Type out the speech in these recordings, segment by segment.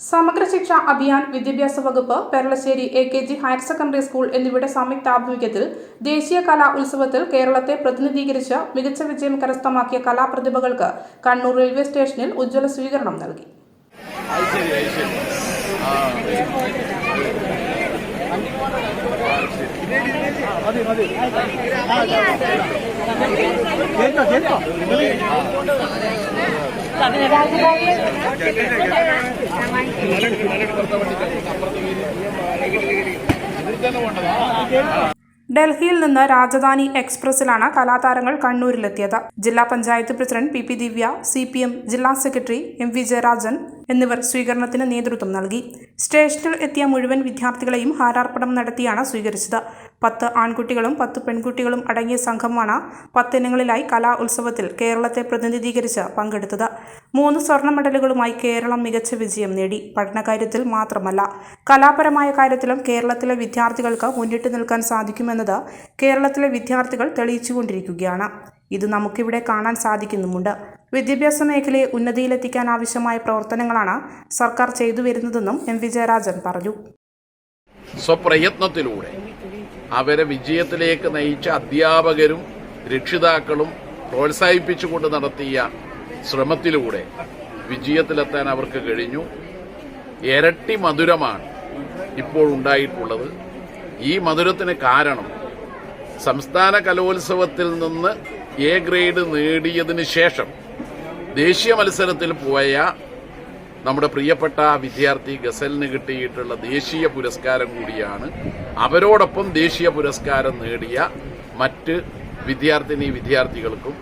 സമഗ്ര ശിക്ഷ അഭിയാൻ വിദ്യാഭ്യാസ വകുപ്പ് Peralassery A K G higher secondary school എന്നിവയുടെ സംയുക്താഭിമുഖ്യത്തിൽ ദേശീയ കലാ ഉത്സവത്തിൽ കേരളത്തെ പ്രതിനിധീകരിച്ച് മികച്ച വിജയം കരസ്ഥമാക്കിയ കലാപ്രതിഭകൾക്ക് കണ്ണൂർ റെയിൽവേ സ്റ്റേഷനിൽ ഉജ്ജ്വല സ്വീകരണം നൽകി. ഡൽഹിയിൽ നിന്ന് രാജധാനി എക്സ്പ്രസിലാണ് കലാതാരങ്ങൾ കണ്ണൂരിലെത്തിയത്. ജില്ലാ panchayat president P P Divya C P M ജില്ലാ സെക്രട്ടറി എം വി ജയരാജൻ എന്നിവർ സ്വീകരണത്തിന് നേതൃത്വം നൽകി. സ്റ്റേഷനിൽ എത്തിയ മുഴുവൻ വിദ്യാർത്ഥികളെയും ഹാരാർപ്പണം നടത്തിയാണ് സ്വീകരിച്ചത്. പത്ത് ആൺകുട്ടികളും പത്ത് പെൺകുട്ടികളും അടങ്ങിയ സംഘമാണ് പത്തിനങ്ങളിലായി കലാ ഉത്സവത്തിൽ കേരളത്തെ പ്രതിനിധീകരിച്ച് പങ്കെടുത്തത്. മൂന്ന് സ്വർണ മെഡലുകളുമായി കേരളം മികച്ച വിജയം നേടി. പഠനകാര്യത്തിൽ മാത്രമല്ല കലാപരമായ കാര്യത്തിലും കേരളത്തിലെ വിദ്യാർത്ഥികൾക്ക് മുന്നിട്ട് നിൽക്കാൻ സാധിക്കുമെന്നത് കേരളത്തിലെ വിദ്യാർത്ഥികൾ തെളിയിച്ചുകൊണ്ടിരിക്കുകയാണ്. ഇത് നമുക്കിവിടെ കാണാൻ സാധിക്കുന്നുമുണ്ട്. വിദ്യാഭ്യാസ മേഖലയെ ഉന്നതിയിലെത്തിക്കാൻ ആവശ്യമായ പ്രവർത്തനങ്ങളാണ് സർക്കാർ ചെയ്തു വരുന്നതെന്നും എം. വിജയരാജൻ പറഞ്ഞു. സ്വപ്രയത്നത്തിലൂടെ അവരെ വിജയത്തിലേക്ക് നയിച്ച അധ്യാപകരും രക്ഷിതാക്കളും പ്രോത്സാഹിപ്പിച്ചുകൊണ്ട് നടത്തിയ ശ്രമത്തിലൂടെ വിജയത്തിലെത്താൻ അവർക്ക് കഴിഞ്ഞു. ഇരട്ടി മധുരമാണ് ഇപ്പോൾ ഉണ്ടായിട്ടുള്ളത്. ഈ മധുരത്തിന് കാരണം സംസ്ഥാന കലോത്സവത്തിൽ നിന്ന് എ ഗ്രേഡ് നേടിയതിനു ശേഷം ദേശീയ മത്സരത്തിൽ പോയ നമ്മുടെ പ്രിയപ്പെട്ട വിദ്യാർത്ഥി ഗസലിന് കിട്ടിയിട്ടുള്ള ദേശീയ പുരസ്കാരം കൂടിയാണ്. അവരോടൊപ്പം ദേശീയ പുരസ്കാരം നേടിയ മറ്റ് വിദ്യാർത്ഥിനി വിദ്യാർത്ഥികൾക്കും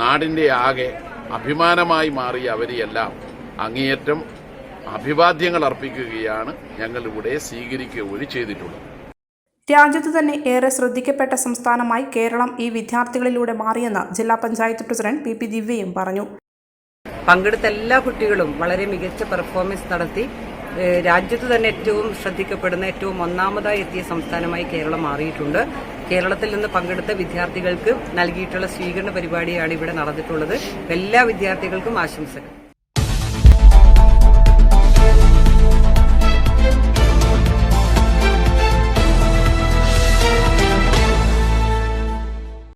നാടിന്റെ ആകെ അഭിമാനമായി മാറിയ അവരെയെല്ലാം അങ്ങേയറ്റം അഭിവാദ്യങ്ങൾ അർപ്പിക്കുകയാണ് ഞങ്ങളിവിടെ സ്വീകരിക്കുകയും ചെയ്തിട്ടുള്ളത്. രാജ്യത്ത് തന്നെ ഏറെ ശ്രദ്ധിക്കപ്പെട്ട സംസ്ഥാനമായി കേരളം ഈ വിദ്യാർത്ഥികളിലൂടെ മാറിയെന്ന് ജില്ലാ പഞ്ചായത്ത് പ്രസിഡന്റ് പി പി ദിവ്യയും പറഞ്ഞു. പങ്കെടുത്ത എല്ലാ കുട്ടികളും വളരെ മികച്ച പെർഫോമൻസ് നടത്തി രാജ്യത്ത് തന്നെ ഏറ്റവും ശ്രദ്ധിക്കപ്പെടുന്ന ഏറ്റവും ഒന്നാമതായി എത്തിയ സംസ്ഥാനമായി കേരളം മാറിയിട്ടുണ്ട്. കേരളത്തിൽ നിന്ന് പങ്കെടുത്ത വിദ്യാർത്ഥികൾക്ക് നൽകിയിട്ടുള്ള സ്വീകരണ പരിപാടിയാണ് ഇവിടെ നടന്നിട്ടുള്ളത്. എല്ലാ വിദ്യാർത്ഥികൾക്കും ആശംസകൾ.